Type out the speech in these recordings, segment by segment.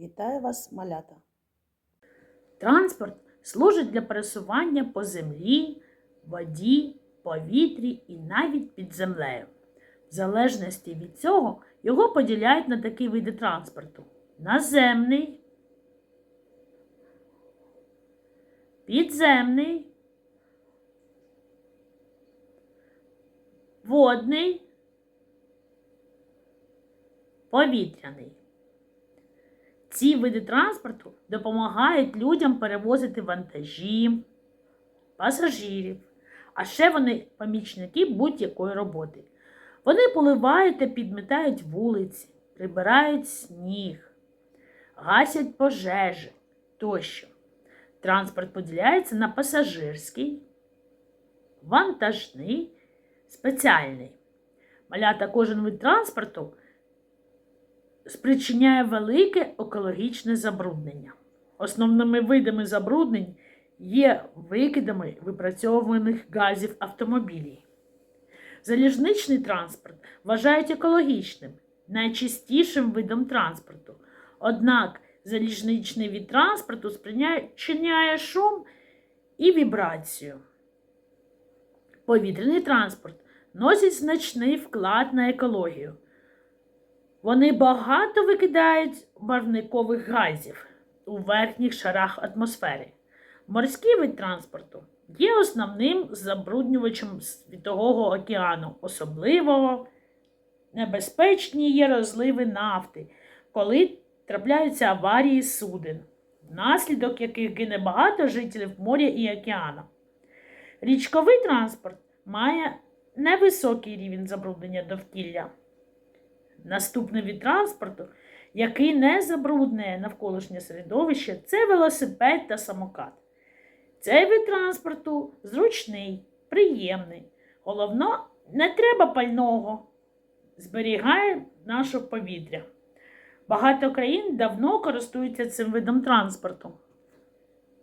Вітаю вас, малята! Транспорт служить для пересування по землі, воді, повітрі і навіть під землею. В залежності від цього його поділяють на такі види транспорту: наземний, підземний, водний, повітряний. Ці види транспорту допомагають людям перевозити вантажі, пасажирів, а ще вони помічники будь-якої роботи. Вони поливають та підмітають вулиці, прибирають сніг, гасять пожежі тощо. Транспорт поділяється на пасажирський, вантажний, спеціальний. Малята кожен вид транспорту спричиняє велике екологічне забруднення. Основними видами забруднень є викидами випрацьовуваних газів автомобілів. Залізничний транспорт вважають екологічним, найчистішим видом транспорту. Однак залізничний від транспорту спричиняє шум і вібрацію. Повітряний транспорт носить значний вклад на екологію. Вони багато викидають барвникових газів у верхніх шарах атмосфери. Морський вид транспорту є основним забруднювачем Світового океану. Особливо небезпечні є розливи нафти, коли трапляються аварії суден, внаслідок яких гине багато жителів моря і океану. Річковий транспорт має невисокий рівень забруднення довкілля. Наступний від транспорту, який не забруднює навколишнє середовище, це велосипед та самокат. Цей вид транспорту зручний, приємний. Головно, не треба пального, зберігає наше повітря. Багато країн давно користуються цим видом транспорту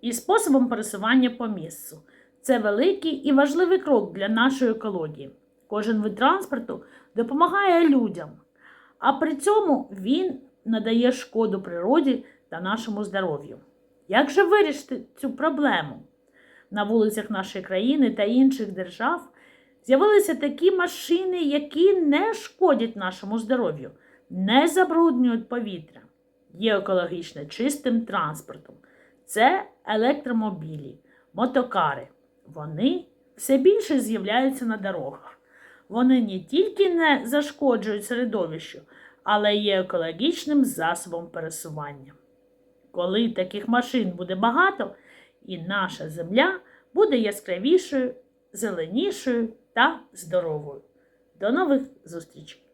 і способом пересування по місцю. Це великий і важливий крок для нашої екології. Кожен вид транспорту допомагає людям а при цьому він надає шкоду природі та нашому здоров'ю. Як же вирішити цю проблему? На вулицях нашої країни та інших держав з'явилися такі машини, які не шкодять нашому здоров'ю, не забруднюють повітря, є екологічно чистим транспортом. Це електромобілі, мотокари. Вони все більше з'являються на дорогах. Вони не тільки не зашкоджують середовищу, але є екологічним засобом пересування. Коли таких машин буде багато, і наша земля буде яскравішою, зеленішою та здоровою. До нових зустрічей!